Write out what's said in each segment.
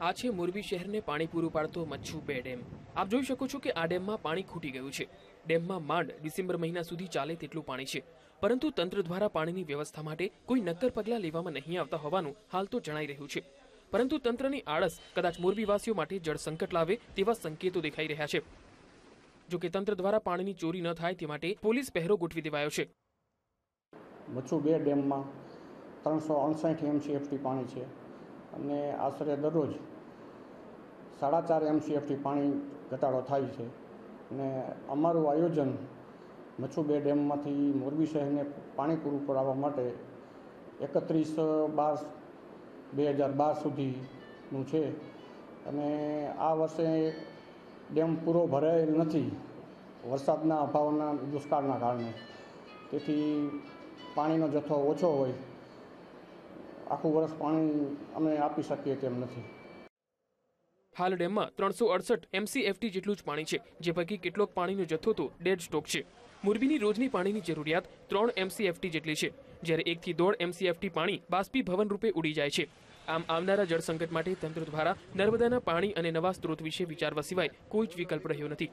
આ છે મોરબી શહેરને પાણી પૂરું પાડતો મચ્છુ બે ડેમ. આપ જોઈ શકો છો કે આ ડેમમાં પાણી ખૂટી ગયું છે. ડેમમાં માંડ ડિસેમ્બર મહિના સુધી ચાલે તેટલું પાણી છે. પરંતુ તંત્ર દ્વારા પાણીની વ્યવસ્થા માટે કોઈ નક્કર પગલાં લેવામાં નહીં આવતા હોવાનું હાલ તો જણાઈ રહ્યું છે. પરંતુ તંત્રની આળસ કદાચ મોરબીવાસીઓ માટે જળ સંકટ લાવે તેવા સંકેતો દેખાઈ રહ્યા છે. જો કે તંત્ર દ્વારા પાણીની ચોરી ન થાય તે માટે પોલીસ પહેરો ગોઠવી દેવાયો છે. મચ્છુ બે ડેમમાં ત્રણસો અણસાઠ એમસીએફટી પાણી છે. અને આશરે દરરોજ સાડા ચાર એમસીએફથી પાણી ઘટાડો થાય છે. અને અમારું આયોજન મચ્છુબે ડેમમાંથી મોરબી શહેરને પાણી પૂરું પડાવવા માટે એકત્રીસ બાર બે હજાર બાર સુધીનું છે. અને આ વર્ષે ડેમ પૂરો ભરાયેલ નથી. વરસાદના અભાવના દુષ્કાળના કારણે. તેથી પાણીનો જથ્થો ઓછો હોય આખું વર્ષ પાણી અમે આપી શકીએ તેમ નથી. હાલ ડેમમાં ત્રણસો અડસઠ એમસીએફટી જેટલું જ પાણી છે જે પૈકી કેટલોક પાણીનો જથ્થો તો ડેડ સ્ટોક છે. મોરબીની રોજની પાણીની જરૂરિયાત ત્રણ એમસીએફટી જેટલી છે જ્યારે એકથી દોઢ એમસીએફટી પાણી બાષ્પીભવન રૂપે ઉડી જાય છે. આમ આવનારા જળ સંકટ માટે તંત્ર દ્વારા નર્મદાના પાણી અને નવા સ્ત્રોત વિશે વિચારવા સિવાય કોઈ જ વિકલ્પ રહ્યો નથી.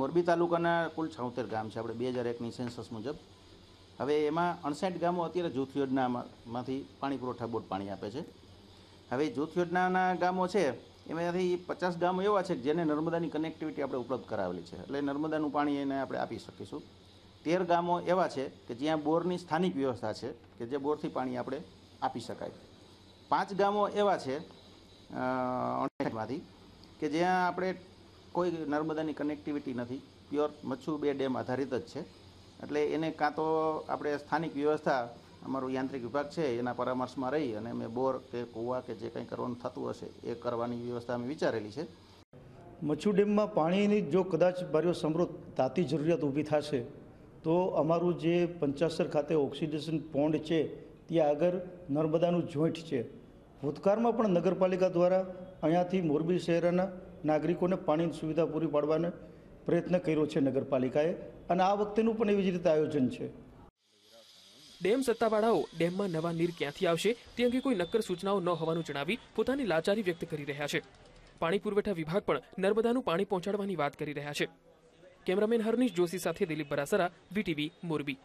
મોરબી તાલુકાના કુલ છોતેર ગામ છે. આપણે બે હજાર એકની સેન્સસ મુજબ હવે એમાં અણસાઠ ગામો અત્યારે જૂથ યોજનામાંથી પાણી પુરવઠા બોર્ડ પાણી આપે છે. હવે જૂથ યોજનાના ગામો છે, એમાંથી પચાસ ગામો એવા છે જેને નર્મદાની કનેક્ટિવિટી આપણે ઉપલબ્ધ કરાવેલી છે. એટલે નર્મદાનું પાણી એને આપણે આપી શકીશું. તેર ગામો એવા છે કે જ્યાં બોરની સ્થાનિક વ્યવસ્થા છે, કે જે બોરથી પાણી આપણે આપી શકાય. પાંચ ગામો એવા છે અણસાઠમાંથી કે જ્યાં આપણે કોઈ નર્મદાની કનેક્ટિવિટી નથી. પ્યોર મચ્છુ બે ડેમ આધારિત જ છે. એટલે એને કાં તો આપણે સ્થાનિક વ્યવસ્થા, અમારું યાંત્રિક વિભાગ છે, એના પરામર્શમાં રહી અને અમે બોર કે કૂવા કે જે કંઈ કરવાનું થતું હશે, એ કરવાની વ્યવસ્થા અમે વિચારેલી છે. મચ્છુ ડેમમાં પાણીની જો કદાચ બારીઓ સમૃદ્ધ તાતી જરૂરિયાત ઊભી થશે, તો અમારું જે પંચાસર ખાતે ઓક્સિડેશન પોન્ડ છે, ત્યાં આગળ નર્મદાનું જોઈન્ટ છે. ભૂતકાળમાં પણ નગરપાલિકા દ્વારા અહીંયાથી મોરબી શહેરના નાગરિકોને પાણીની સુવિધા પૂરી પાડવાનો પ્રયત્ન કર્યો છે નગરપાલિકાએ અને આ વખતેનું પણ એવી જ રીતે આયોજન છે. ડેમ સત્તાવાળાઓ ડેમમાં નવા નીર ક્યાંથી આવશે તે અંગે કોઈ નક્કર સૂચનાઓ ન હોવાનું જણાવી પોતાની લાચારી વ્યક્ત કરી રહ્યા છે. પાણી પુરવઠા વિભાગ પણ નર્મદાનું પાણી પહોંચાડવાની વાત કરી રહ્યા છે. કેમેરામેન હરનીશ જોશી સાથે દિલીપ બરાસરા, વીટીવી, મોરબી.